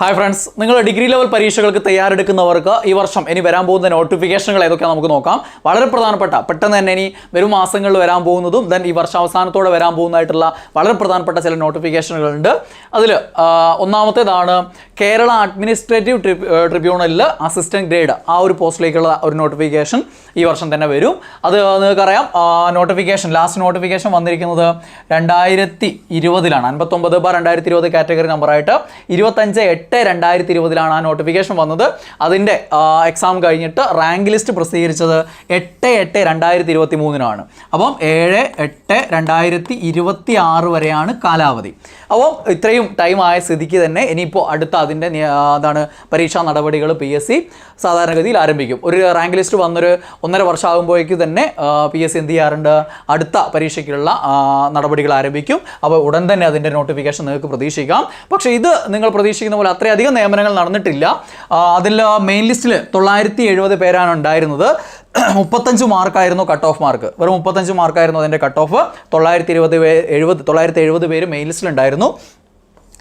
Hi friends നിങ്ങൾ degree level പരീക്ഷകൾക്ക് തയ്യാറെടുക്കുന്നവർക്ക് ഈ വർഷം ഇനി വരാൻ പോകുന്ന നോട്ടിഫിക്കേഷനുകൾ ഏതൊക്കെയാണ് നമുക്ക് നോക്കാം. വളരെ പ്രധാനപ്പെട്ട പെട്ടെന്ന് തന്നെ ഇനി വരും മാസങ്ങളിൽ വരാൻ പോകുന്നതും ദെൻ ഈ വർഷം അവസാനത്തോടെ വരാൻ പോകുന്നതായിട്ടുള്ള വളരെ പ്രധാനപ്പെട്ട ചില നോട്ടിഫിക്കേഷനുകളുണ്ട് അതിൽ ഒന്നാമത്തേതാണ് കേരള അഡ്മിനിസ്ട്രേറ്റീവ് ട്രിബ് ട്രിബ്യൂണലിൽ അസിസ്റ്റന്റ് ഗ്രേഡ് ആ ഒരു പോസ്റ്റിലേക്കുള്ള ഒരു നോട്ടിഫിക്കേഷൻ ഈ വർഷം തന്നെ വരും. അത് നിങ്ങൾക്കറിയാം നോട്ടിഫിക്കേഷൻ ലാസ്റ്റ് നോട്ടിഫിക്കേഷൻ വന്നിരിക്കുന്നത് രണ്ടായിരത്തി ഇരുപതിലാണ്. അൻപത്തൊമ്പത് ബാർ രണ്ടായിരത്തി ഇരുപത് കാറ്റഗറി നമ്പറായിട്ട് ഇരുപത്തഞ്ച് എട്ട് രണ്ടായിരത്തി ഇരുപതിലാണ് ആ നോട്ടിഫിക്കേഷൻ വന്നത്. അതിന്റെ എക്സാം കഴിഞ്ഞിട്ട് റാങ്ക് ലിസ്റ്റ് പ്രസിദ്ധീകരിച്ചത് എട്ട് എട്ട് രണ്ടായിരത്തി ഇരുപത്തി മൂന്നിനാണ് അപ്പം ഏഴ് എട്ട് രണ്ടായിരത്തി ഇരുപത്തി ആറ് വരെയാണ് കാലാവധി. അപ്പോൾ ഇത്രയും ടൈം ആയ സ്ഥിതിക്ക് തന്നെ ഇനിയിപ്പോൾ അടുത്ത അതിന്റെ അതാണ് പരീക്ഷാ നടപടികൾ പി എസ് സി സാധാരണഗതിയിൽ ആരംഭിക്കും. ഒരു റാങ്ക് ലിസ്റ്റ് വന്നൊരു ഒന്നര വർഷമാകുമ്പോഴേക്ക് തന്നെ പി എസ് സി എന്ത് ചെയ്യാറുണ്ട്? അടുത്ത പരീക്ഷയ്ക്കുള്ള നടപടികൾ ആരംഭിക്കും. അപ്പോൾ ഉടൻ തന്നെ അതിന്റെ നോട്ടിഫിക്കേഷൻ നിങ്ങൾക്ക് പ്രതീക്ഷിക്കാം. പക്ഷേ ഇത് നിങ്ങൾ പ്രതീക്ഷിക്കുന്ന പോലെ അത്രയധികം നിയമനങ്ങൾ നടന്നിട്ടില്ല. അതിൽ മെയിൻ ലിസ്റ്റിൽ തൊള്ളായിരത്തി എഴുപത് പേരാണ് ഉണ്ടായിരുന്നത്. മുപ്പത്തഞ്ച് മാർക്കായിരുന്നു കട്ട് ഓഫ് മാർക്ക് വെറും മുപ്പത്തഞ്ച് മാർക്കായിരുന്നു അതിന്റെ കട്ട് ഓഫ് തൊള്ളായിരത്തി ഇരുപത് എഴുപത് തൊള്ളായിരത്തി എഴുപത് പേര് മെയിൻ ലിസ്റ്റിൽ ഉണ്ടായിരുന്നു.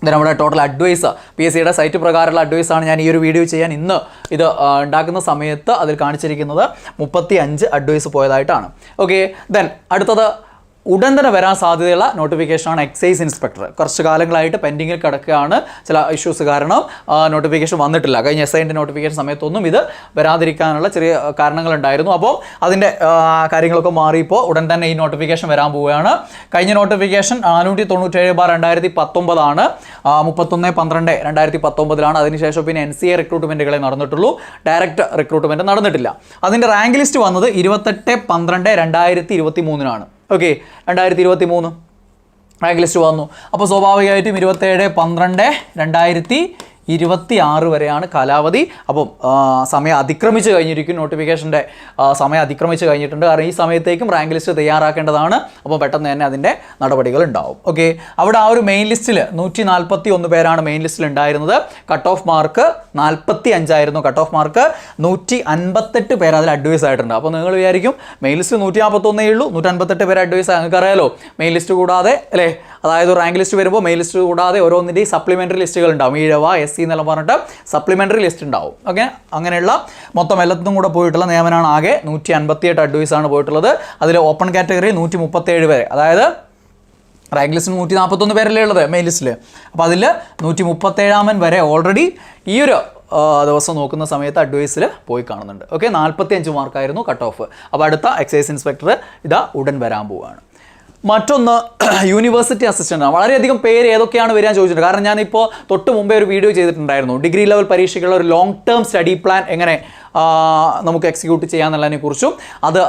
ഇത് നമ്മുടെ ടോട്ടൽ അഡ്വൈസ് പി എസ് സിയുടെ സൈറ്റ് പ്രകാരമുള്ള അഡ്വൈസാണ് ഞാൻ ഈ ഒരു വീഡിയോ ചെയ്യാൻ ഇന്ന് ഇത് ഉണ്ടാക്കുന്ന സമയത്ത് അതിൽ കാണിച്ചിരിക്കുന്നത്. മുപ്പത്തി അഞ്ച് അഡ്വൈസ് പോയതായിട്ടാണ്. ഓക്കെ ദെൻ അടുത്തത് ഉടൻ തന്നെ വരാൻ സാധ്യതയുള്ള നോട്ടിഫിക്കേഷനാണ് എക്സൈസ് ഇൻസ്പെക്ടർ കുറച്ച് കാലങ്ങളായിട്ട് പെൻഡിങ്ങിൽ കിടക്കുകയാണ് ചില ഇഷ്യൂസ് കാരണം നോട്ടിഫിക്കേഷൻ വന്നിട്ടില്ല. കഴിഞ്ഞ എസ് ഐന്റെ നോട്ടിഫിക്കേഷൻ സമയത്തൊന്നും ഇത് വരാതിരിക്കാനുള്ള ചെറിയ കാരണങ്ങളുണ്ടായിരുന്നു. അപ്പോൾ അതിന്റെ കാര്യങ്ങളൊക്കെ മാറിയപ്പോൾ ഉടൻ തന്നെ ഈ നോട്ടിഫിക്കേഷൻ വരാൻ പോവുകയാണ്. കഴിഞ്ഞ നോട്ടിഫിക്കേഷൻ നാനൂറ്റി തൊണ്ണൂറ്റേഴ് ബാർ രണ്ടായിരത്തി പത്തൊമ്പതാണ് മുപ്പത്തൊന്ന് പന്ത്രണ്ട് രണ്ടായിരത്തി പത്തൊമ്പതിലാണ് അതിനുശേഷം പിന്നെ എൻ സി എ റിക്രൂട്ട്മെന്റുകളെ നടന്നിട്ടുള്ളൂ. ഡയറക്റ്റ് റിക്രൂട്ട്മെന്റ് നടന്നിട്ടില്ല. അതിന്റെ റാങ്ക് ലിസ്റ്റ് വന്നത് ഇരുപത്തെട്ട് പന്ത്രണ്ട് രണ്ടായിരത്തി ഇരുപത്തി മൂന്നിനാണ് ഓക്കെ രണ്ടായിരത്തി ഇരുപത്തി മൂന്ന് റാങ്ക് ലിസ്റ്റ് വന്നു. അപ്പോൾ സ്വാഭാവികമായിട്ടും ഇരുപത്തേഴ് പന്ത്രണ്ട് രണ്ടായിരത്തി ഇരുപത്തി ആറ് വരെയാണ് കാലാവധി. അപ്പം സമയം അതിക്രമിച്ച് കഴിഞ്ഞിരിക്കും. നോട്ടിഫിക്കേഷന്റെ സമയം അതിക്രമിച്ച് കഴിഞ്ഞിട്ടുണ്ട്. കാരണം ഈ സമയത്തേക്കും റാങ്ക് ലിസ്റ്റ് തയ്യാറാക്കേണ്ടതാണ്. അപ്പോൾ പെട്ടെന്ന് തന്നെ അതിന്റെ നടപടികൾ ഉണ്ടാവും. ഓക്കെ അവിടെ ആ ഒരു മെയിൻ ലിസ്റ്റിൽ നൂറ്റി നാൽപ്പത്തി ഒന്ന് പേരാണ് മെയിൻ ലിസ്റ്റിൽ ഉണ്ടായിരുന്നത്. കട്ട് ഓഫ് മാർക്ക് നാൽപ്പത്തി അഞ്ചായിരുന്നു കട്ട് ഓഫ് മാർക്ക് നൂറ്റി അൻപത്തെട്ട് പേര് അതിൽ അഡ്വൈസ് ആയിട്ടുണ്ട്. അപ്പോൾ നിങ്ങൾ വിചാരിക്കും മെയിൻ ലിസ്റ്റ് നൂറ്റി നാൽപ്പത്തൊന്നേ ഉള്ളൂ. നൂറ്റി അൻപത്തെട്ട് പേര് അഡ്വൈസ് നിങ്ങൾക്ക് അറിയാലോ മെയിൻ ലിസ്റ്റ് കൂടാതെ അല്ലേ? അതായത് റാങ്ക് ലിസ്റ്റ് വരുമ്പോൾ മെയിൻ ലിസ്റ്റ് കൂടാതെ ഓരോന്നിന്റെയും സപ്ലിമെന്ററി ലിസ്റ്റുകൾ ഉണ്ടാവും. ഈഴവ എസ് സി എന്നെല്ലാം പറഞ്ഞിട്ട് സപ്ലിമെന്ററി ലിസ്റ്റ് ഉണ്ടാവും. ഓക്കെ അങ്ങനെയുള്ള മൊത്തം എല്ലാത്തിനും കൂടെ പോയിട്ടുള്ള നിയമനമാണ് ആകെ നൂറ്റി അൻപത്തിയെട്ട് അഡ്വൈസ് ആണ് പോയിട്ടുള്ളത്. അതിൽ ഓപ്പൺ കാറ്റഗറി നൂറ്റി മുപ്പത്തേഴ് വരെ അതായത് റാങ്ക് ലിസ്റ്റിൽ നൂറ്റി നാൽപ്പത്തൊന്ന് പേരല്ലേ ഉള്ളത്? മെയിൻ ലിസ്റ്റിൽ അപ്പോൾ അതിൽ നൂറ്റി മുപ്പത്തേഴാമൻ വരെ ഓൾറെഡി ഈ ഒരു ദിവസം നോക്കുന്ന സമയത്ത് അഡ്വൈസിൽ പോയി കാണുന്നുണ്ട്. ഓക്കെ നാൽപ്പത്തി അഞ്ച് മാർക്കായിരുന്നു കട്ട് ഓഫ് അപ്പോൾ അടുത്ത എക്സൈസ് ഇൻസ്പെക്ടർ ഇതാ ഉടൻ വരാൻ പോവുകയാണ് മറ്റൊന്ന് യൂണിവേഴ്സിറ്റി അസിസ്റ്റന്റ് ആണ്. വളരെയധികം പേര് ഏതൊക്കെയാണ് വരാൻ ചോദിച്ചിട്ടുണ്ട്. കാരണം ഞാനിപ്പോൾ തൊട്ട് മുമ്പേ ഒരു വീഡിയോ ചെയ്തിട്ടുണ്ടായിരുന്നു. ഡിഗ്രി ലെവൽ പരീക്ഷയ്ക്കുള്ള ഒരു ലോങ് ടേം സ്റ്റഡി പ്ലാൻ എങ്ങനെ നമുക്ക് എക്സിക്യൂട്ട് ചെയ്യാന്നുള്ളതിനെ കുറിച്ചും അത്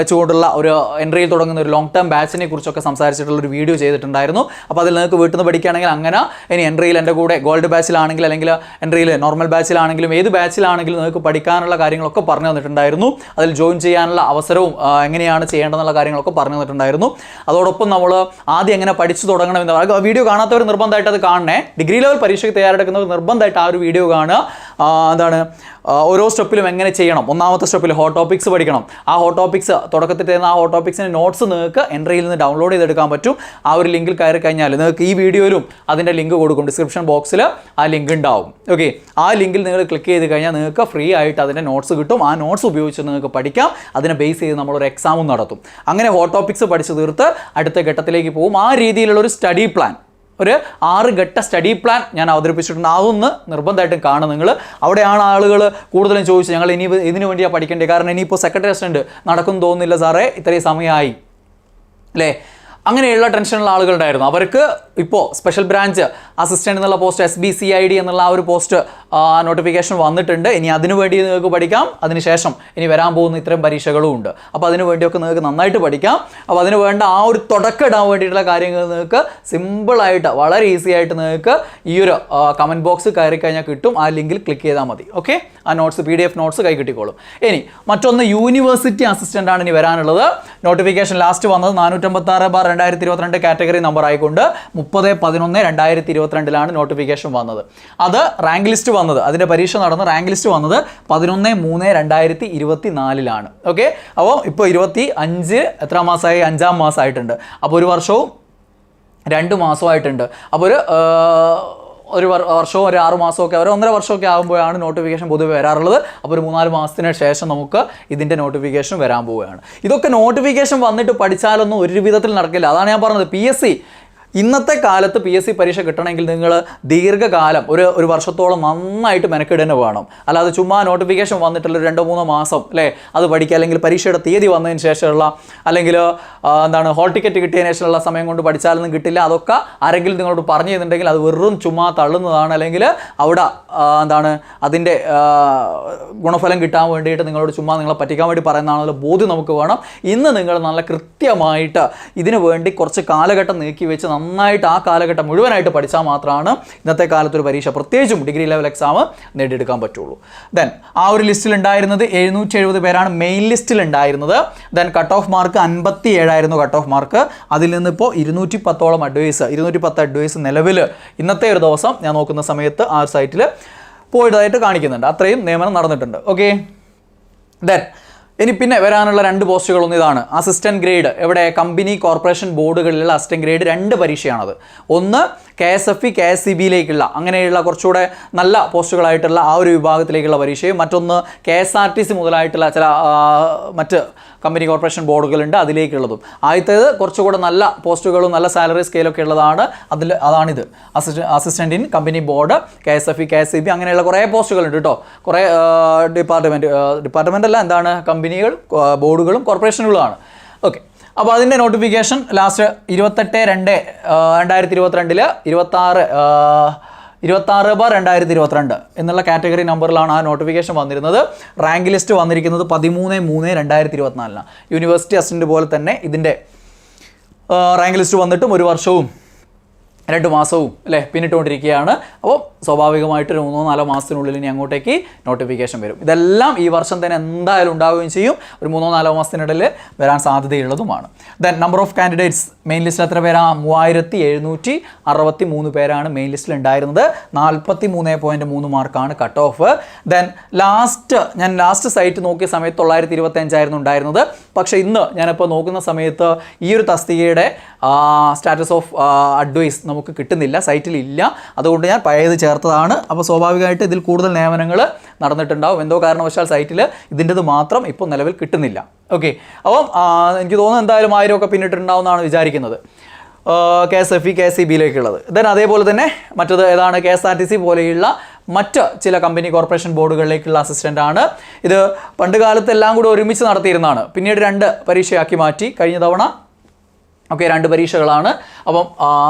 വെച്ചുകൊണ്ടുള്ള ഒരു എൻട്രിയിൽ തുടങ്ങുന്ന ഒരു ലോങ് ടേം ബാച്ചിനെ കുറിച്ചൊക്കെ സംസാരിച്ചിട്ടുള്ള ഒരു വീഡിയോ ചെയ്തിട്ടുണ്ടായിരുന്നു. അപ്പോൾ അതിൽ നിങ്ങൾക്ക് വീട്ടിൽ നിന്ന് പഠിക്കുകയാണെങ്കിൽ അങ്ങനെ ഇനി എൻട്രിയിൽ എന്റെ കൂടെ ഗോൾഡ് ബാച്ചിലാണെങ്കിൽ അല്ലെങ്കിൽ എൻട്രിയിൽ നോർമൽ ബാച്ചിലാണെങ്കിലും ഏത് ബാച്ചിലാണെങ്കിലും നിങ്ങൾക്ക് പഠിക്കാനുള്ള കാര്യങ്ങളൊക്കെ പറഞ്ഞു തന്നിട്ടുണ്ടായിരുന്നു. അതിൽ ജോയിൻ ചെയ്യാനുള്ള അവസരവും എങ്ങനെയാണ് ചെയ്യേണ്ടതെന്നുള്ള കാര്യങ്ങളൊക്കെ പറഞ്ഞു തന്നിട്ടുണ്ടായിരുന്നു. അതോടൊപ്പം നമ്മൾ ആദ്യം എങ്ങനെ പഠിച്ചു തുടങ്ങണമെന്ന് വീഡിയോ കാണാത്തവർ നിർബന്ധമായിട്ട് അത് കാണണേ. ഡിഗ്രി ലെവൽ പരീക്ഷയ്ക്ക് തയ്യാറെടുക്കുന്നവർ നിർബന്ധമായിട്ട് ആ ഒരു വീഡിയോ കാണുക. എന്താണ്? ഓരോ സ്റ്റെപ്പിലും എങ്ങനെ ചെയ്യണം? ഒന്നാമത്തെ സ്റ്റെപ്പിൽ ഹോട്ട് ടോപ്പിക്സ് പഠിക്കണം. ആ ഹോട്ട് ടോപ്പിക്സ് തുടക്കത്തിൽ തരുന്ന ആ ഹോട്ട് ടോപ്പിക്സിന്റെ നോട്ട്സ് നിങ്ങൾക്ക് എൻട്രിയിൽ നിന്ന് ഡൗൺലോഡ് ചെയ്തെടുക്കാൻ പറ്റും. ആ ഒരു ലിങ്കിൽ കയറി കഴിഞ്ഞാൽ നിങ്ങൾക്ക് ഈ വീഡിയോയിലും അതിന്റെ ലിങ്ക് കൊടുക്കും. ഡിസ്ക്രിപ്ഷൻ ബോക്സിൽ ആ ലിങ്ക് ഉണ്ടാവും. ഓക്കെ ആ ലിങ്കിൽ നിങ്ങൾ ക്ലിക്ക് ചെയ്ത് കഴിഞ്ഞാൽ നിങ്ങൾക്ക് ഫ്രീ ആയിട്ട് അതിന്റെ നോട്ട്സ് കിട്ടും. ആ നോട്ട്സ് ഉപയോഗിച്ച് നിങ്ങൾക്ക് പഠിക്കാം. അതിനെ ബേസ് ചെയ്ത് നമ്മളൊരു എക്സാമും നടത്തും. അങ്ങനെ ഹോട്ട് ടോപ്പിക്സ് പഠിച്ചു തീർത്ത് അടുത്ത ഘട്ടത്തിലേക്ക് പോകും. ആ രീതിയിലുള്ള ഒരു സ്റ്റഡി പ്ലാൻ ഒരു ആറ് ഘട്ട സ്റ്റഡി പ്ലാൻ ഞാൻ അവതരിപ്പിച്ചിട്ടുണ്ട്. അതൊന്ന് നിർബന്ധമായിട്ടും കാണും നിങ്ങൾ അവിടെയാണ് ആളുകൾ കൂടുതലും ചോദിച്ചത്. ഞങ്ങൾ ഇനി ഇതിനു വേണ്ടിയാണ് പഠിക്കേണ്ടത്? കാരണം ഇനിയിപ്പോൾ സെക്രട്ടറി അസിസ്റ്റന്റ് നടക്കും തോന്നുന്നില്ല സാറേ. ഇത്രയും സമയമായി. അല്ലേ? അങ്ങനെയുള്ള ടെൻഷനുള്ള ആളുകളുണ്ടായിരുന്നു. അവർക്ക് ഇപ്പോൾ സ്പെഷ്യൽ ബ്രാഞ്ച് അസിസ്റ്റന്റ് എന്നുള്ള post S B C I D എന്നുള്ള ആ ഒരു പോസ്റ്റ് നോട്ടിഫിക്കേഷൻ വന്നിട്ടുണ്ട്. ഇനി അതിനു വേണ്ടി നിങ്ങൾക്ക് പഠിക്കാം. അതിനുശേഷം ഇനി വരാൻ പോകുന്ന ഇത്തരം പരീക്ഷകളും ഉണ്ട്. അപ്പോൾ അതിനു വേണ്ടിയൊക്കെ നിങ്ങൾക്ക് നന്നായിട്ട് പഠിക്കാം. അപ്പോൾ അതിന് വേണ്ട ആ ഒരു തുടക്കം ഇടാൻ വേണ്ടിയിട്ടുള്ള കാര്യങ്ങൾ നിങ്ങൾക്ക് സിമ്പിളായിട്ട് വളരെ ഈസി ആയിട്ട് നിങ്ങൾക്ക് ഈ ഒരു കമന്റ് ബോക്സ് കയറി കഴിഞ്ഞാൽ കിട്ടും. ആ ലിങ്കിൽ ക്ലിക്ക് ചെയ്താൽ മതി. ഓക്കെ ആ notes P D F notes കൈ കിട്ടിക്കോളും. ഇനി മറ്റൊന്ന് യൂണിവേഴ്സിറ്റി അസിസ്റ്റന്റ് ആണ് ഇനി വരാനുള്ളത്. നോട്ടിഫിക്കേഷൻ ലാസ്റ്റ് വന്നത് നാനൂറ്റമ്പത്തി ആറ് ബാർ രണ്ടായിരത്തി ഇരുപത്തിരണ്ട് കാറ്റഗറി നമ്പർ ആയിക്കൊണ്ട് മുപ്പത് പതിനൊന്ന് രണ്ടായിരത്തി ഇരുപത്തിരണ്ടിലാണ് നോട്ടിഫിക്കേഷൻ വന്നത്. അത് റാങ്ക് ലിസ്റ്റ് വന്നത്. അതിന്റെ പരീക്ഷ നടന്ന് റാങ്ക് ലിസ്റ്റ് വന്നത് പതിനൊന്ന് മൂന്ന് രണ്ടായിരത്തി ഇരുപത്തി നാലിലാണ് ഓക്കെ അപ്പോൾ ഇപ്പോൾ ഇരുപത്തി അഞ്ച് എത്ര മാസമായി? അഞ്ചാം മാസമായിട്ടുണ്ട്. അപ്പോൾ ഒരു വർഷവും രണ്ട് മാസമായിട്ടുണ്ട് അപ്പോൾ ഒരു ഒരു വർഷവും ഒരു ആറ് മാസമൊക്കെ ഒരു ഒന്നര വർഷമൊക്കെ ആകുമ്പോഴാണ് നോട്ടിഫിക്കേഷൻ പൊതുവെ വരാറുള്ളത്. അപ്പോൾ ഒരു മൂന്നാൽ മാസത്തിന് ശേഷം നമുക്ക് ഇതിന്റെ നോട്ടിഫിക്കേഷൻ വരാൻ പോവുകയാണ്. ഇതൊക്കെ നോട്ടിഫിക്കേഷൻ വന്നിട്ട് പഠിച്ചാലൊന്നും ഒരു വിധത്തിൽ നടക്കില്ല. അതാണ് ഞാൻ പറഞ്ഞത്. പി എസ് സി ഇന്നത്തെ കാലത്ത് പി എസ് സി പരീക്ഷ കിട്ടണമെങ്കിൽ നിങ്ങൾ ദീർഘകാലം ഒരു ഒരു വർഷത്തോളം നന്നായിട്ട് മെനക്കെട് തന്നെ വേണം. അല്ലാതെ ചുമ്മാ നോട്ടിഫിക്കേഷൻ വന്നിട്ടുള്ള രണ്ടോ മൂന്നോ മാസം അല്ലേ? അത് പഠിക്കുക അല്ലെങ്കിൽ പരീക്ഷയുടെ തീയതി വന്നതിന് ശേഷമുള്ള അല്ലെങ്കിൽ എന്താണ് ഹോൾ ടിക്കറ്റ് കിട്ടിയതിന് ശേഷമുള്ള സമയം കൊണ്ട് പഠിച്ചാലൊന്നും കിട്ടില്ല. അതൊക്കെ ആരെങ്കിലും നിങ്ങളോട് പറഞ്ഞു തന്നിട്ടുണ്ടെങ്കിൽ അത് വെറും ചുമ്മാ തള്ളുന്നതാണ്. അല്ലെങ്കിൽ അവിടെ എന്താണ് അതിന്റെ ഗുണഫലം കിട്ടാൻ വേണ്ടിയിട്ട് നിങ്ങളോട് ചുമ്മാ നിങ്ങളെ പറ്റിക്കാൻ വേണ്ടി പറയുന്നതാണല്ലോ ബോധ്യം നമുക്ക് വേണം. ഇന്ന് നിങ്ങൾ നല്ല കൃത്യമായിട്ട് ഇതിനു വേണ്ടി കുറച്ച് കാലഘട്ടം നീക്കി വെച്ച് നന്നായിട്ട് ആ കാലഘട്ടം മുഴുവനായിട്ട് പഠിച്ചാൽ മാത്രമാണ് ഇന്നത്തെ കാലത്തൊരു പരീക്ഷ പ്രത്യേകിച്ചും ഡിഗ്രി ലെവൽ എക്സാം നേടിയെടുക്കാൻ പറ്റുള്ളൂ. ദെൻ ആ ഒരു ലിസ്റ്റിൽ ഉണ്ടായിരുന്നത് എഴുന്നൂറ്റി എഴുപത് പേരാണ് മെയിൻ ലിസ്റ്റിൽ ഉണ്ടായിരുന്നത്. ദെൻ കട്ട് ഓഫ് മാർക്ക് അൻപത്തി ഏഴായിരുന്നു കട്ട് ഓഫ് മാർക്ക് അതിൽ നിന്ന് ഇപ്പോൾ ഇരുന്നൂറ്റി പത്തോളം അഡ്വൈസ് ഇരുന്നൂറ്റി പത്ത് അഡ്വൈസ് നിലവിൽ ഇന്നത്തെ ഒരു ദിവസം ഞാൻ നോക്കുന്ന സമയത്ത് ആ സൈറ്റിൽ പോയതായിട്ട് കാണിക്കുന്നുണ്ട്. അത്രയും നിയമനം നടന്നിട്ടുണ്ട്. ഓക്കെ ദെൻ ഇനി പിന്നെ വരാനുള്ള രണ്ട് പോസ്റ്റുകൾ ഒന്ന് ഇതാണ്. അസിസ്റ്റന്റ് ഗ്രേഡ് എവിടെ? കമ്പനി കോർപ്പറേഷൻ ബോർഡുകളിലുള്ള അസിസ്റ്റന്റ് ഗ്രേഡ് രണ്ട് പരീക്ഷയാണത്. ഒന്ന് K S F E K S C ബിയിലേക്കുള്ള അങ്ങനെയുള്ള കുറച്ചുകൂടെ നല്ല പോസ്റ്റുകളായിട്ടുള്ള ആ ഒരു വിഭാഗത്തിലേക്കുള്ള പരീക്ഷയും മറ്റൊന്ന് K S R T C മുതലായിട്ടുള്ള ചില മറ്റ് കമ്പനി കോർപ്പറേഷൻ ബോർഡുകളുണ്ട് അതിലേക്കുള്ളതും. ആദ്യത്തേത് കുറച്ചുകൂടെ നല്ല പോസ്റ്റുകളും നല്ല സാലറി സ്കെയിലൊക്കെ ഉള്ളതാണ് അതിൽ അതാണിത്. Assistant assistant in company board K S F E K S E B അങ്ങനെയുള്ള കുറേ പോസ്റ്റുകളുണ്ട് കേട്ടോ. കുറേ ഡിപ്പാർട്ട്മെന്റ് ഡിപ്പാർട്ട്മെന്റ് അല്ല എന്താണ് കമ്പനികൾ ബോർഡുകളും കോർപ്പറേഷനുകളുമാണ്. ഓക്കെ. അപ്പോൾ അതിന്റെ നോട്ടിഫിക്കേഷൻ ലാസ്റ്റ് ഇരുപത്തെട്ട് രണ്ട് രണ്ടായിരത്തി ഇരുപത്തിരണ്ടിൽ ഇരുപത്താറ് ഇരുപത്താറ് ബാർ രണ്ടായിരത്തി ഇരുപത്തിരണ്ട് എന്നുള്ള കാറ്റഗറി നമ്പറിലാണ് ആ നോട്ടിഫിക്കേഷൻ വന്നിരുന്നത്. റാങ്ക് ലിസ്റ്റ് വന്നിരിക്കുന്നത് പതിമൂന്ന് മൂന്ന് രണ്ടായിരത്തി ഇരുപത്തിനാലിനാണ് യൂണിവേഴ്സിറ്റി അസിസ്റ്റന്റ് പോലെ തന്നെ ഇതിന്റെ റാങ്ക് ലിസ്റ്റ് വന്നിട്ടും ഒരു വർഷവും രണ്ട് മാസവും അല്ലേ പിന്നിട്ടുകൊണ്ടിരിക്കുകയാണ്. അപ്പോൾ സ്വാഭാവികമായിട്ട് ഒരു മൂന്നോ നാലോ മാസത്തിനുള്ളിൽ ഇനി അങ്ങോട്ടേക്ക് നോട്ടിഫിക്കേഷൻ വരും. ഇതെല്ലാം ഈ വർഷം തന്നെ എന്തായാലും ഉണ്ടാവുകയും ചെയ്യും. ഒരു മൂന്നോ നാലോ മാസത്തിനിടയിൽ വരാൻ സാധ്യതയുള്ളതുമാണ്. Then number of candidates main ലിസ്റ്റിൽ എത്ര പേരാ? മൂവായിരത്തി എഴുന്നൂറ്റി അറുപത്തി മൂന്ന് പേരാണ് മെയിൻ ലിസ്റ്റിൽ ഉണ്ടായിരുന്നത്. നാൽപ്പത്തി മൂന്ന് പോയിന്റ് മൂന്ന് മാർക്കാണ് കട്ട് ഓഫ് ദെൻ ലാസ്റ്റ് ഞാൻ ലാസ്റ്റ് സൈറ്റ് നോക്കിയ സമയത്ത് തൊള്ളായിരത്തി ഇരുപത്തി അഞ്ചായിരുന്നു ഉണ്ടായിരുന്നത്. പക്ഷേ ഇന്ന് ഞാനിപ്പോൾ നോക്കുന്ന സമയത്ത് ഈ ഒരു തസ്തികയുടെ സ്റ്റാറ്റസ് ഓഫ് അഡ്വൈസ് നമുക്ക് കിട്ടുന്നില്ല സൈറ്റിൽ ഇല്ല അതുകൊണ്ട് ഞാൻ പഴയത് ചേർത്തതാണ്. അപ്പോൾ സ്വാഭാവികമായിട്ട് ഇതിൽ കൂടുതൽ നിയമനങ്ങൾ നടന്നിട്ടുണ്ടാവും. എന്തോ കാരണവശാൽ സൈറ്റിൽ ഇതിന്റെത് മാത്രം ഇപ്പോൾ നിലവിൽ കിട്ടുന്നില്ല. ഓക്കെ അപ്പം എനിക്ക് തോന്നുന്നു എന്തായാലും ആയിരം ഒക്കെ പിന്നിട്ടുണ്ടാവുമെന്നാണ് വിചാരിക്കുന്നത്. K S F E K S C ബിയിലേക്കുള്ളത്. Then അതേപോലെ തന്നെ മറ്റത് ഏതാണ്? K S R T C പോലെയുള്ള മറ്റ് ചില കമ്പനി കോർപ്പറേഷൻ ബോർഡുകളിലേക്കുള്ള അസിസ്റ്റന്റ് ആണ്. ഇത് പണ്ട് കാലത്ത് എല്ലാം കൂടി ഒരുമിച്ച് നടത്തിയിരുന്നതാണ്. പിന്നീട് രണ്ട് പരീക്ഷയാക്കി മാറ്റി. കഴിഞ്ഞ തവണ ഓക്കെ രണ്ട് പരീക്ഷകളാണ്. അപ്പം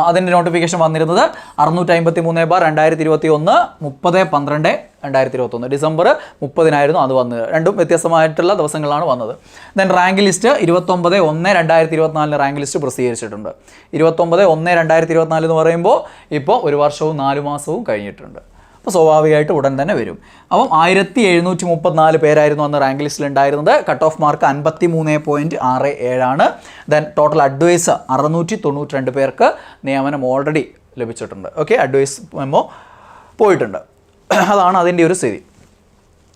അതിന്റെ നോട്ടിഫിക്കേഷൻ വന്നിരുന്നത് അറുന്നൂറ്റി അമ്പത്തി മൂന്ന് ബാർ രണ്ടായിരത്തി ഇരുപത്തി ഒന്ന് മുപ്പത് പന്ത്രണ്ട് രണ്ടായിരത്തി ഇരുപത്തൊന്ന് ഡിസംബർ മുപ്പതിനായിരുന്നു അത് വന്നത്. രണ്ടും വ്യത്യസ്തമായിട്ടുള്ള ദിവസങ്ങളാണ് വന്നത്. ദെൻ റാങ്ക് ലിസ്റ്റ് ഇരുപത്തൊമ്പത് ഒന്ന് രണ്ടായിരത്തി ഇരുപത്തിനാലിന് റാങ്ക് ലിസ്റ്റ് പ്രസിദ്ധീകരിച്ചിട്ടുണ്ട്. ഇരുപത്തൊമ്പത് ഒന്ന് രണ്ടായിരത്തി ഇരുപത്തിനാല് എന്ന് പറയുമ്പോൾ ഇപ്പോൾ ഒരു വർഷവും നാല് മാസവും കഴിഞ്ഞിട്ടുണ്ട്. അപ്പോൾ സ്വാഭാവികമായിട്ട് ഉടൻ തന്നെ വരും. അപ്പം ആയിരത്തി എഴുന്നൂറ്റി മുപ്പത്തിനാല് പേരായിരുന്നു അന്ന് റാങ്ക് ലിസ്റ്റിൽ ഉണ്ടായിരുന്നത്. കട്ട് ഓഫ് മാർക്ക് അൻപത്തി മൂന്ന് പോയിന്റ് ആറ് ഏഴാണ്. ദെൻ ടോട്ടൽ അഡ്വൈസ് അറുന്നൂറ്റി തൊണ്ണൂറ്റി രണ്ട് പേർക്ക് നിയമനം ഓൾറെഡി ലഭിച്ചിട്ടുണ്ട്. ഓക്കെ അഡ്വൈസ് മെമ്മോ പോയിട്ടുണ്ട്. അതാണ് അതിന്റെ ഒരു സ്ഥിതി.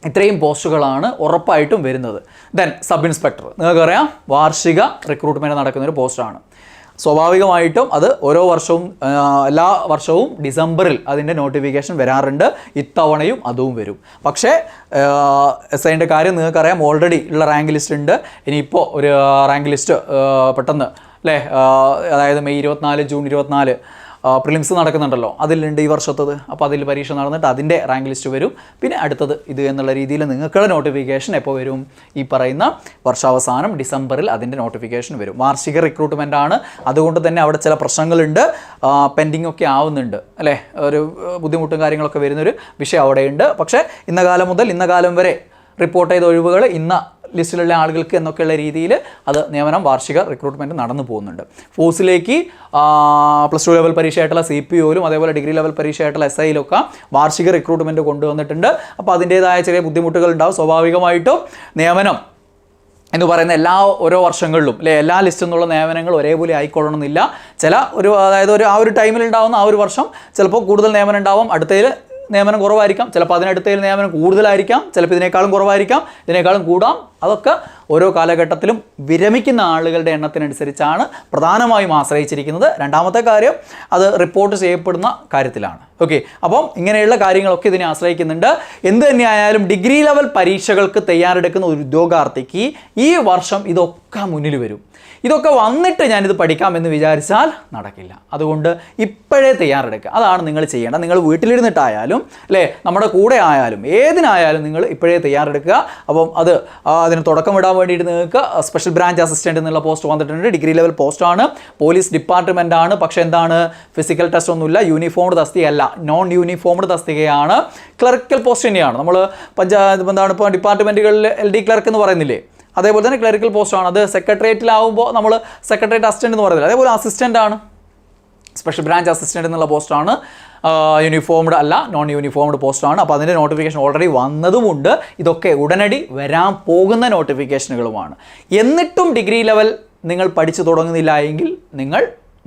ഇത്രയും പോസ്റ്റുകളാണ് ഉറപ്പായിട്ടും വരുന്നത്. ദെൻ സബ് ഇൻസ്പെക്ടർ നിങ്ങൾക്കറിയാം വാർഷിക റിക്രൂട്ട്മെന്റ് നടക്കുന്ന ഒരു പോസ്റ്റാണ്. സ്വാഭാവികമായിട്ടും അത് ഓരോ വർഷവും എല്ലാ വർഷവും ഡിസംബറിൽ അതിന്റെ നോട്ടിഫിക്കേഷൻ വരാറുണ്ട്. ഇത്തവണയും അതും വരും. പക്ഷേ എസ് ഐന്റെ കാര്യം നിങ്ങൾക്കറിയാം ഓൾറെഡി ഉള്ള റാങ്ക് ലിസ്റ്റ് ഉണ്ട്. ഇനിയിപ്പോൾ ഒരു റാങ്ക് ലിസ്റ്റ് പെട്ടെന്ന് അല്ലേ? അതായത് മെയ് ഇരുപത്തിനാല് ജൂൺ ഇരുപത്തിനാല് പ്രിലിംസ് നടക്കുന്നുണ്ടല്ലോ. അതിലുണ്ട് ഈ വർഷത്തത്. അപ്പോൾ അതിൽ പരീക്ഷ നടന്നിട്ട് അതിന്റെ റാങ്ക് ലിസ്റ്റ് വരും. പിന്നെ അടുത്തത് ഇത് എന്നുള്ള രീതിയിൽ നിങ്ങൾക്കുള്ള നോട്ടിഫിക്കേഷൻ എപ്പോൾ വരും? ഈ പറയുന്ന വർഷാവസാനം ഡിസംബറിൽ അതിന്റെ നോട്ടിഫിക്കേഷൻ വരും. വാർഷിക റിക്രൂട്ട്മെന്റ് ആണ്. അതുകൊണ്ട് തന്നെ അവിടെ ചില പ്രശ്നങ്ങളുണ്ട്. പെൻഡിങ് ഒക്കെ ആവുന്നുണ്ട്. അല്ലേ? ഒരു ബുദ്ധിമുട്ടും കാര്യങ്ങളൊക്കെ വരുന്നൊരു വിഷയം അവിടെയുണ്ട്. പക്ഷേ ഇന്ന കാലം മുതൽ ഇന്ന കാലം വരെ റിപ്പോർട്ട് ചെയ്ത ഒഴിവുകൾ ഇന്ന ലിസ്റ്റിലുള്ള ആളുകൾക്ക് എന്നൊക്കെയുള്ള രീതിയിൽ അത് നിയമനം വാർഷിക റിക്രൂട്ട്മെന്റ് നടന്നു പോകുന്നുണ്ട്. ഫോഴ്സിലേക്ക് പ്ലസ് ടു ലെവൽ പരീക്ഷയായിട്ടുള്ള സി പി ഒയിലും അതേപോലെ ഡിഗ്രി ലെവൽ പരീക്ഷയായിട്ടുള്ള എസ് ഐയിലൊക്കെ വാർഷിക റിക്രൂട്ട്മെന്റ് കൊണ്ടുവന്നിട്ടുണ്ട്. അപ്പോൾ അതിന്റേതായ ചെറിയ ബുദ്ധിമുട്ടുകൾ ഉണ്ടാവും. സ്വാഭാവികമായിട്ടും നിയമനം എന്ന് പറയുന്ന എല്ലാ ഓരോ വർഷങ്ങളിലും അല്ലെ? എല്ലാ ലിസ്റ്റിൽ നിന്നുള്ള നിയമനങ്ങൾ ഒരേപോലെ ആയിക്കൊള്ളണമെന്നില്ല. ചില ഒരു അതായത് ഒരു ആ ഒരു ടൈമിൽ ഉണ്ടാവുന്ന ആ ഒരു വർഷം ചിലപ്പോൾ കൂടുതൽ നിയമനം ഉണ്ടാവും. അടുത്തതിൽ നിയമനം കുറവായിരിക്കാം. ചിലപ്പോൾ അതിനടുത്തതിൽ നിയമനം കൂടുതലായിരിക്കാം. ചിലപ്പോൾ ഇതിനേക്കാളും കുറവായിരിക്കാം. ഇതിനേക്കാളും കൂടാം. അതൊക്കെ ഓരോ കാലഘട്ടത്തിലും വിരമിക്കുന്ന ആളുകളുടെ എണ്ണത്തിനനുസരിച്ചാണ് പ്രധാനമായും ആശ്രയിച്ചിരിക്കുന്നത്. രണ്ടാമത്തെ കാര്യം അത് റിപ്പോർട്ട് ചെയ്യപ്പെടുന്ന കാര്യത്തിലാണ്. ഓക്കെ. അപ്പം ഇങ്ങനെയുള്ള കാര്യങ്ങളൊക്കെ ഇതിനെ ആശ്രയിക്കുന്നുണ്ട്. എന്ത് തന്നെയായാലും ഡിഗ്രി ലെവൽ പരീക്ഷകൾക്ക് തയ്യാറെടുക്കുന്ന ഒരു ഉദ്യോഗാർത്ഥിക്ക് ഈ വർഷം ഇതൊക്കെ മുന്നിൽ വരും. ഇതൊക്കെ വന്നിട്ട് ഞാനിത് പഠിക്കാമെന്ന് വിചാരിച്ചാൽ നടക്കില്ല. അതുകൊണ്ട് ഇപ്പോഴേ തയ്യാറെടുക്കുക. അതാണ് നിങ്ങൾ ചെയ്യേണ്ടത്. നിങ്ങൾ വീട്ടിലിരുന്നിട്ടായാലും അല്ലേ? നമ്മുടെ കൂടെ ആയാലും ഏതിനായാലും നിങ്ങൾ ഇപ്പോഴേ തയ്യാറെടുക്കുക. അപ്പം അത് അതിന് തുടക്കം ഇടാൻ വേണ്ടിയിട്ട് നിങ്ങൾക്ക് സ്പെഷ്യൽ ബ്രാഞ്ച് അസിസ്റ്റന്റ് എന്നുള്ള പോസ്റ്റ് വന്നിട്ടുണ്ട്. ഡിഗ്രി ലെവൽ പോസ്റ്റാണ് പോലീസ് ഡിപ്പാർട്ട്മെന്റ് ആണ്. പക്ഷേ എന്താണ്? ഫിസിക്കൽ ടെസ്റ്റ് ഒന്നുമില്ല. യൂണിഫോംഡ് തസ്തികയല്ല. നോൺ യൂണിഫോംഡ് തസ്തികയാണ്. ക്ലർക്കൽ പോസ്റ്റ് തന്നെയാണ്. നമ്മൾ പഞ്ചായത്ത് എന്താണ് ഇപ്പോൾ ഡിപ്പാർട്ട്മെന്റുകളിൽ എൽ ഡി ക്ലർക്ക് എന്ന് പറയുന്നില്ലേ? അതേപോലെ തന്നെ ക്ലറിക്കൽ പോസ്റ്റാണ് അത് സെക്രട്ടേറിയറ്റിലാവുമ്പോൾ നമ്മൾ സെക്രട്ടേറിയറ്റ് അസിസ്റ്റന്റ് എന്ന് പറയുന്നത് അതേപോലെ അസിസ്റ്റന്റ് ആണ്. സ്പെഷ്യൽ ബ്രാഞ്ച് അസിസ്റ്റന്റ് എന്നുള്ള പോസ്റ്റാണ് യൂണിഫോംഡ് അല്ല നോൺ യൂണിഫോംഡ് പോസ്റ്റാണ് അപ്പോൾ അതിന്റെ നോട്ടിഫിക്കേഷൻ ഓൾറെഡി വന്നതുമുണ്ട്. ഇതൊക്കെ ഉടനടി വരാൻ പോകുന്ന നോട്ടിഫിക്കേഷനുകളുമാണ് എന്നിട്ടും ഡിഗ്രി ലെവൽ നിങ്ങൾ പഠിച്ചു തുടങ്ങുന്നില്ല എങ്കിൽ നിങ്ങൾ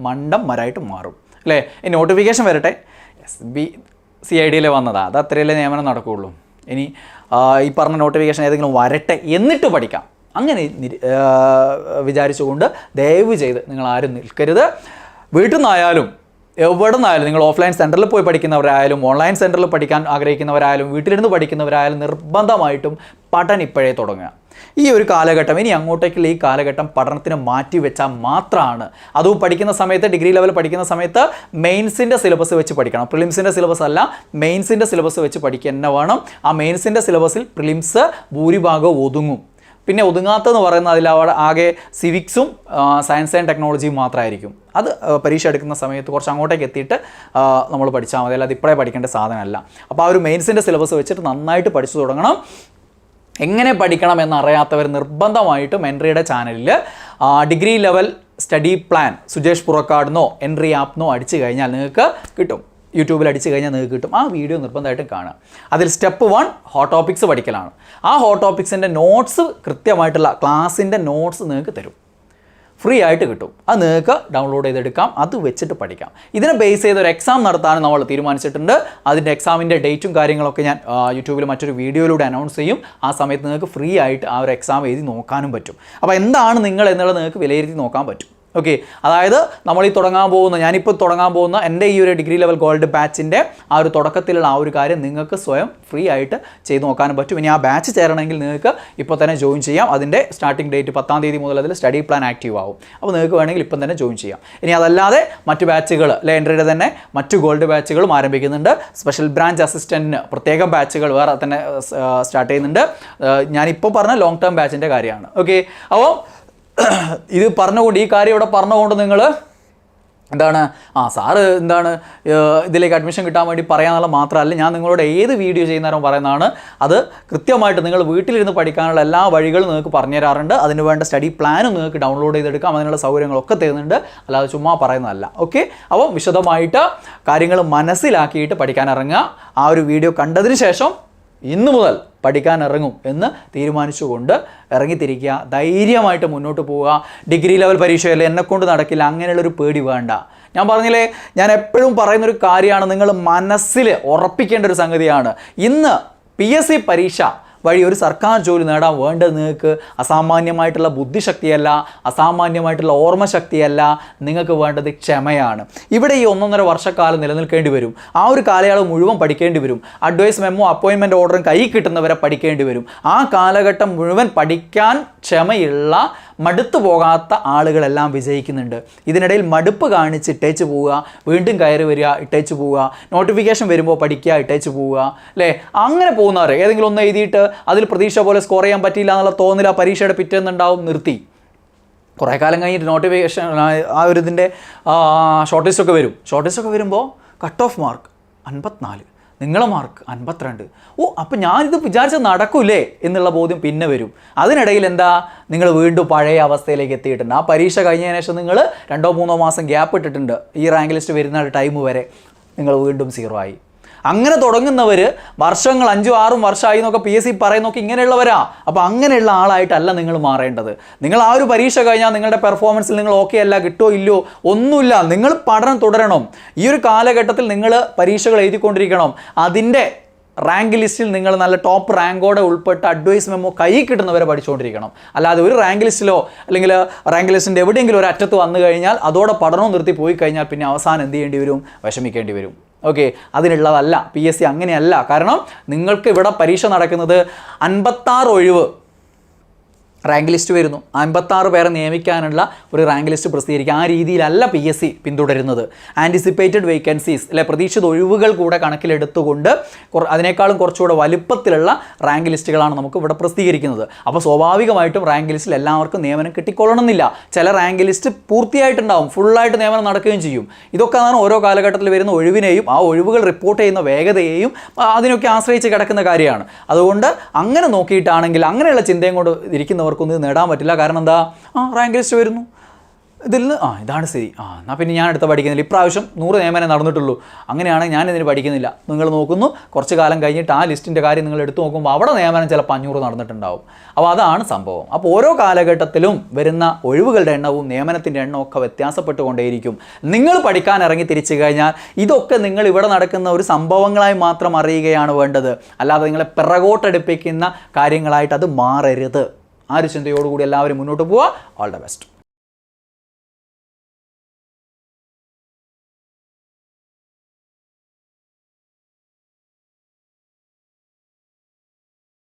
മണ്ടം മരായിട്ട് മാറും. അല്ലേ? ഈ നോട്ടിഫിക്കേഷൻ വരട്ടെ. എസ് ബി സി ഐ ഡിയിൽ വന്നതാണ് അത് അത്രയല്ലേ നിയമനം നടക്കുകയുള്ളൂ. ഇനി ഈ പറഞ്ഞ നോട്ടിഫിക്കേഷൻ ഏതെങ്കിലും വരട്ടെ. എന്നിട്ട് പഠിക്കാം. അങ്ങനെ വിചാരിച്ചുകൊണ്ട് ദയവ് ചെയ്ത് നിങ്ങൾ ആരും നിൽക്കരുത്. വീട്ടിൽ നിന്നായാലും എവിടെ നിന്നായാലും നിങ്ങൾ ഓഫ്ലൈൻ സെന്ററിൽ പോയി പഠിക്കുന്നവരായാലും ഓൺലൈൻ സെന്ററിൽ പഠിക്കാൻ ആഗ്രഹിക്കുന്നവരായാലും വീട്ടിലിരുന്ന് പഠിക്കുന്നവരായാലും നിർബന്ധമായിട്ടും പഠനം ഇപ്പോഴേ തുടങ്ങുക. ഈ ഒരു കാലഘട്ടം ഇനി അങ്ങോട്ടേക്കുള്ള ഈ കാലഘട്ടം പഠനത്തിന് മാറ്റി വെച്ചാൽ മാത്രമാണ്. അതും പഠിക്കുന്ന സമയത്ത് ഡിഗ്രി ലെവൽ പഠിക്കുന്ന സമയത്ത് മെയിൻസിന്റെ സിലബസ് വെച്ച് പഠിക്കണം. പ്രിലിംസിന്റെ സിലബസ് അല്ല മെയിൻസിന്റെ സിലബസ് വെച്ച് പഠിക്കുക തന്നെ വേണം. ആ മെയിൻസിന്റെ സിലബസിൽ പ്രിലിംസ് ഭൂരിഭാഗവും ഒതുങ്ങും. പിന്നെ ഒതുങ്ങാത്തതെന്ന് പറയുന്നത് അതിൽ അവിടെ ആകെ സിവിക്സും സയൻസ് ആൻഡ് ടെക്നോളജിയും മാത്രമായിരിക്കും. അത് പരീക്ഷ എടുക്കുന്ന സമയത്ത് കുറച്ച് അങ്ങോട്ടേക്ക് എത്തിയിട്ട് നമ്മൾ പഠിച്ചാൽ മതി. അല്ലാതെ ഇപ്പോഴേ പഠിക്കേണ്ട സാധനമല്ല. അപ്പോൾ ആ ഒരു മെയിൻസിന്റെ സിലബസ് വെച്ചിട്ട് നന്നായിട്ട് പഠിച്ചു തുടങ്ങണം. എങ്ങനെ പഠിക്കണം എന്നറിയാത്തവർ നിർബന്ധമായിട്ടും എൻട്രിയുടെ ചാനലിൽ degree level study plan Sujesh പുറക്കാടിനോ entry ആപ്പ്ന്നോ അടിച്ചു കഴിഞ്ഞാൽ നിങ്ങൾക്ക് കിട്ടും. യൂട്യൂബിൽ അടിച്ചു കഴിഞ്ഞാൽ നിങ്ങൾക്ക് കിട്ടും. ആ വീഡിയോ നിർബന്ധമായിട്ടും കാണുക. അതിൽ സ്റ്റെപ്പ് വൺ ഹോട്ട് ടോപ്പിക്സ് പഠിക്കലാണ്. ആ ഹോട്ട് ടോപ്പിക്സിന്റെ നോട്ട്സ് കൃത്യമായിട്ടുള്ള ക്ലാസ്സിന്റെ നോട്ട്സ് നിങ്ങൾക്ക് തരും. ഫ്രീ ആയിട്ട് കിട്ടും. അത് നിങ്ങൾക്ക് ഡൗൺലോഡ് ചെയ്തെടുക്കാം. അത് വെച്ചിട്ട് പഠിക്കാം. ഇതിനെ ബേസ് ചെയ്ത് ഒരു എക്സാം നടത്താൻ നമ്മൾ തീരുമാനിച്ചിട്ടുണ്ട്. അതിന്റെ എക്സാമിന്റെ ഡേറ്റും കാര്യങ്ങളൊക്കെ ഞാൻ യൂട്യൂബിൽ മറ്റൊരു വീഡിയോയിലൂടെ അനൗൺസ് ചെയ്യും. ആ സമയത്ത് നിങ്ങൾക്ക് ഫ്രീ ആയിട്ട് ആ ഒരു എക്സാം എഴുതി നോക്കാനും പറ്റും. അപ്പോൾ എന്താണ് നിങ്ങൾ എന്നുള്ളത് നിങ്ങൾക്ക് വിലയിരുത്തി നോക്കാൻ പറ്റും. ഓക്കെ അതായത് നമ്മൾ ഈ തുടങ്ങാൻ പോകുന്ന ഞാനിപ്പോൾ തുടങ്ങാൻ പോകുന്ന എന്റെ ഈ ഒരു ഡിഗ്രി ലെവൽ ഗോൾഡ് ബാച്ചിന്റെ ആ ഒരു തുടക്കത്തിലുള്ള ആ ഒരു കാര്യം നിങ്ങൾക്ക് സ്വയം ഫ്രീ ആയിട്ട് ചെയ്ത് നോക്കാനും പറ്റും. ഇനി ആ ബാച്ച് ചേരണമെങ്കിൽ നിങ്ങൾക്ക് ഇപ്പോൾ തന്നെ ജോയിൻ ചെയ്യാം. അതിന്റെ സ്റ്റാർട്ടിംഗ് ഡേറ്റ് പത്താം തീയതി മുതൽ അതിൽ സ്റ്റഡി പ്ലാൻ ആക്റ്റീവ് ആവും. അപ്പോൾ നിങ്ങൾക്ക് വേണമെങ്കിൽ ഇപ്പം തന്നെ ജോയിൻ ചെയ്യാം. ഇനി അതല്ലാതെ മറ്റു ബാച്ചുകൾ അല്ലെ എൻട്രിയുടെ തന്നെ മറ്റു ഗോൾഡ് ബാച്ചുകളും ആരംഭിക്കുന്നുണ്ട്. സ്പെഷ്യൽ ബ്രാഞ്ച് അസിസ്റ്റന്റിന് പ്രത്യേകം ബാച്ചുകൾ വേറെ തന്നെ സ്റ്റാർട്ട് ചെയ്യുന്നുണ്ട്. ഞാനിപ്പോൾ പറഞ്ഞ ലോങ് ടേം ബാച്ചിന്റെ കാര്യമാണ്. ഓക്കെ അപ്പോൾ ഇത് പറഞ്ഞുകൊണ്ട് ഈ കാര്യം ഇവിടെ പറഞ്ഞുകൊണ്ട് നിങ്ങൾ എന്താണ്? ആ സാറ് എന്താണ് ഇതിലേക്ക് അഡ്മിഷൻ കിട്ടാൻ വേണ്ടി പറയാന്നുള്ള മാത്രമല്ല ഞാൻ നിങ്ങളോട് ഏത് വീഡിയോ ചെയ്യുന്നവരും പറയുന്നതാണ് അത് കൃത്യമായിട്ട് നിങ്ങൾ വീട്ടിലിരുന്ന് പഠിക്കാനുള്ള എല്ലാ വഴികളും നിങ്ങൾക്ക് പറഞ്ഞു തരാറുണ്ട്. അതിന് വേണ്ട സ്റ്റഡി പ്ലാനും നിങ്ങൾക്ക് ഡൗൺലോഡ് ചെയ്തെടുക്കാം. അതിനുള്ള സൗകര്യങ്ങളൊക്കെ തരുന്നുണ്ട്. അല്ലാതെ ചുമ്മാ പറയുന്നതല്ല. ഓക്കെ അപ്പോൾ വിശദമായിട്ട് കാര്യങ്ങൾ മനസ്സിലാക്കിയിട്ട് പഠിക്കാൻ ഇറങ്ങുക. ആ ഒരു വീഡിയോ കണ്ടതിന് ശേഷം ഇന്നു മുതൽ പഠിക്കാൻ ഇറങ്ങും എന്ന് തീരുമാനിച്ചുകൊണ്ട് ഇറങ്ങിത്തിരിക്കുക. ധൈര്യമായിട്ട് മുന്നോട്ട് പോവുക. ഡിഗ്രി ലെവൽ പരീക്ഷയല്ലേ? എന്നെക്കൊണ്ട് നടക്കില്ല. അങ്ങനെയുള്ളൊരു പേടി വേണ്ട. ഞാൻ പറഞ്ഞില്ലേ ഞാൻ എപ്പോഴും പറയുന്നൊരു കാര്യമാണ് നിങ്ങൾ മനസ്സിൽ ഉറപ്പിക്കേണ്ട ഒരു സംഗതിയാണ്. ഇന്ന് പി എസ് സി പരീക്ഷ വഴി ഒരു സർക്കാർ ജോലി നേടാൻ വേണ്ടത് നിങ്ങൾക്ക് അസാമാന്യമായിട്ടുള്ള ബുദ്ധിശക്തിയല്ല അസാമാന്യമായിട്ടുള്ള ഓർമ്മശക്തിയല്ല നിങ്ങൾക്ക് വേണ്ടത് ക്ഷമയാണ്. ഇവിടെ ഈ ഒന്നൊന്നര വർഷക്കാലം നിലനിൽക്കേണ്ടി വരും. ആ ഒരു കാലയളവ് മുഴുവൻ പഠിക്കേണ്ടി വരും. അഡ്വൈസ് മെമ്മോ അപ്പോയിൻമെന്റ് ഓർഡറും കൈ കിട്ടുന്നവരെ പഠിക്കേണ്ടി വരും. ആ കാലഘട്ടം മുഴുവൻ പഠിക്കാൻ ക്ഷമയുള്ള മടുത്തു പോകാത്ത ആളുകളെല്ലാം വിജയിക്കുന്നുണ്ട്. ഇതിനിടയിൽ മടുപ്പ് കാണിച്ച് ഇട്ടേച്ച് പോവുക വീണ്ടും കയറി വരിക ഇട്ടേച്ച് പോവുക നോട്ടിഫിക്കേഷൻ വരുമ്പോൾ പഠിക്കുക ഇട്ടേച്ച് പോവുക അല്ലേ? അങ്ങനെ പോകുന്നവർ ഏതെങ്കിലും ഒന്ന് എഴുതിയിട്ട് അതിൽ പ്രതീക്ഷ പോലെ സ്കോർ ചെയ്യാൻ പറ്റിയില്ല എന്നുള്ള തോന്നില്ല പരീക്ഷയുടെ പിറ്റേന്നുണ്ടാവും നിർത്തി. കുറേ കാലം കഴിഞ്ഞിട്ട് നോട്ടിഫിക്കേഷൻ ആ ഒരു ഇതിന്റെ ഷോർട്ട് ലിസ്റ്റ് ഒക്കെ വരും. ഷോർട്ട് ലിസ്റ്റ് ഒക്കെ വരുമ്പോൾ കട്ട് ഓഫ് മാർക്ക് അൻപത്തിനാല്. നിങ്ങളെ മാർക്ക് അൻപത്തിരണ്ട്. ഓ അപ്പം ഞാനിത് വിചാരിച്ചത് നടക്കൂലേ എന്നുള്ള ബോധ്യം പിന്നെ വരും. അതിനിടയിൽ എന്താ? നിങ്ങൾ വീണ്ടും പഴയ അവസ്ഥയിലേക്ക് എത്തിയിട്ടുണ്ട്. ആ പരീക്ഷ കഴിഞ്ഞതിന് ശേഷം നിങ്ങൾ രണ്ടോ മൂന്നോ മാസം ഗ്യാപ്പ് ഇട്ടിട്ടുണ്ട്. ഈ റാങ്ക് ലിസ്റ്റ് വരുന്ന ടൈം വരെ നിങ്ങൾ വീണ്ടും സീറോ ആയി. അങ്ങനെ തുടങ്ങുന്നവർ വർഷങ്ങൾ അഞ്ചും ആറും വർഷമായി എന്നൊക്കെ പി എസ് സി പറയുന്നൊക്കെ ഇങ്ങനെയുള്ളവരാ. അപ്പോൾ അങ്ങനെയുള്ള ആളായിട്ടല്ല നിങ്ങൾ മാറേണ്ടത്. നിങ്ങൾ ആ ഒരു പരീക്ഷ കഴിഞ്ഞാൽ നിങ്ങളുടെ പെർഫോമൻസിൽ നിങ്ങൾ ഓക്കെ അല്ല കിട്ടോ ഇല്ലയോ ഒന്നുമില്ല. നിങ്ങൾ പഠനം തുടരണം. ഈ ഒരു കാലഘട്ടത്തിൽ നിങ്ങൾ പരീക്ഷകൾ എഴുതിക്കൊണ്ടിരിക്കണം. അതിന്റെ റാങ്ക് ലിസ്റ്റിൽ നിങ്ങൾ നല്ല ടോപ്പ് റാങ്കോടെ ഉൾപ്പെട്ട അഡ്വൈസ് മെമ്മോ കൈ കിട്ടുന്നവരെ പഠിച്ചുകൊണ്ടിരിക്കണം. അല്ലാതെ ഒരു റാങ്ക് ലിസ്റ്റിലോ അല്ലെങ്കിൽ റാങ്ക് ലിസ്റ്റിന്റെ എവിടെയെങ്കിലും ഒരു അറ്റത്ത് വന്നു കഴിഞ്ഞാൽ അതോടെ പഠനവും നിർത്തി പോയി കഴിഞ്ഞാൽ പിന്നെ അവസാനം എന്ത് ചെയ്യേണ്ടി വരും? വിഷമിക്കേണ്ടി വരും. ഓക്കെ അതിനുള്ളതല്ല. പി എസ് സി അങ്ങനെയല്ല. കാരണം നിങ്ങൾക്ക് ഇവിടെ പരീക്ഷ നടക്കുന്നത് അൻപത്താറ് ഒഴിവ് റാങ്ക് ലിസ്റ്റ് വരുന്നു. അമ്പത്താറ് പേരെ നിയമിക്കാനുള്ള ഒരു റാങ്ക് ലിസ്റ്റ് പ്രസിദ്ധീകരിക്കുക. ആ രീതിയിലല്ല പി എസ് സി പിന്തുടരുന്നത്. ആന്റിസിപ്പേറ്റഡ് വേക്കൻസീസ് അല്ലെ പ്രതീക്ഷിത ഒഴിവുകൾ കൂടെ കണക്കിലെടുത്തുകൊണ്ട് അതിനേക്കാളും കുറച്ചുകൂടെ വലുപ്പത്തിലുള്ള റാങ്ക് ലിസ്റ്റുകളാണ് നമുക്ക് ഇവിടെ പ്രസിദ്ധീകരിക്കുന്നത്. അപ്പോൾ സ്വാഭാവികമായിട്ടും റാങ്ക് ലിസ്റ്റിൽ എല്ലാവർക്കും നിയമനം കിട്ടിക്കൊള്ളണമെന്നില്ല. ചില റാങ്ക് ലിസ്റ്റ് പൂർത്തിയായിട്ടുണ്ടാവും. ഫുള്ളായിട്ട് നിയമനം നടക്കുകയും ചെയ്യും. ഇതൊക്കെ അതാണ് ഓരോ കാലഘട്ടത്തിൽ വരുന്ന ഒഴിവിനെയും ആ ഒഴിവുകൾ റിപ്പോർട്ട് ചെയ്യുന്ന വേഗതയെയും അതിനൊക്കെ ആശ്രയിച്ച് കിടക്കുന്ന കാര്യമാണ്. അതുകൊണ്ട് അങ്ങനെ നോക്കിയിട്ടാണെങ്കിൽ അങ്ങനെയുള്ള ചിന്തയും കൊണ്ട് ഇരിക്കുന്നവർക്കൊന്നും ഇത് നേടാൻ പറ്റില്ല. കാരണം എന്താ? ആ റാങ്ക് ലിസ്റ്റ് വരുന്നു. ഇതിൽ നിന്ന് ആ ഇതാണ് ശരി. ആ എന്നാൽ പിന്നെ ഞാൻ അടുത്ത പഠിക്കുന്നില്ല. ഇപ്രാവശ്യം നൂറ് നിയമനം നടന്നിട്ടുള്ളൂ. അങ്ങനെയാണെങ്കിൽ ഞാൻ ഇതിന് പഠിക്കുന്നില്ല. നിങ്ങൾ നോക്കുന്നു കുറച്ച് കാലം കഴിഞ്ഞിട്ട് ആ ലിസ്റ്റിന്റെ കാര്യം നിങ്ങൾ എടുത്തു നോക്കുമ്പോൾ അവിടെ നിയമനം ചിലപ്പോൾ അഞ്ഞൂറ് നടന്നിട്ടുണ്ടാവും. അപ്പോൾ അതാണ് സംഭവം. അപ്പോൾ ഓരോ കാലഘട്ടത്തിലും വരുന്ന ഒഴിവുകളുടെ എണ്ണവും നിയമനത്തിന്റെ എണ്ണവും ഒക്കെ വ്യത്യാസപ്പെട്ടുകൊണ്ടേയിരിക്കും. നിങ്ങൾ പഠിക്കാൻ ഇറങ്ങി തിരിച്ചു കഴിഞ്ഞാൽ ഇതൊക്കെ നിങ്ങൾ ഇവിടെ നടക്കുന്ന ഒരു സംഭവങ്ങളായി മാത്രം അറിയുകയാണ് വേണ്ടത്. അല്ലാതെ നിങ്ങളെ പിറകോട്ടടുപ്പിക്കുന്ന കാര്യങ്ങളായിട്ട് അത് മാറരുത്. ആ ഒരു ചിന്തയോടുകൂടി എല്ലാവരും മുന്നോട്ട് പോവുക. All the best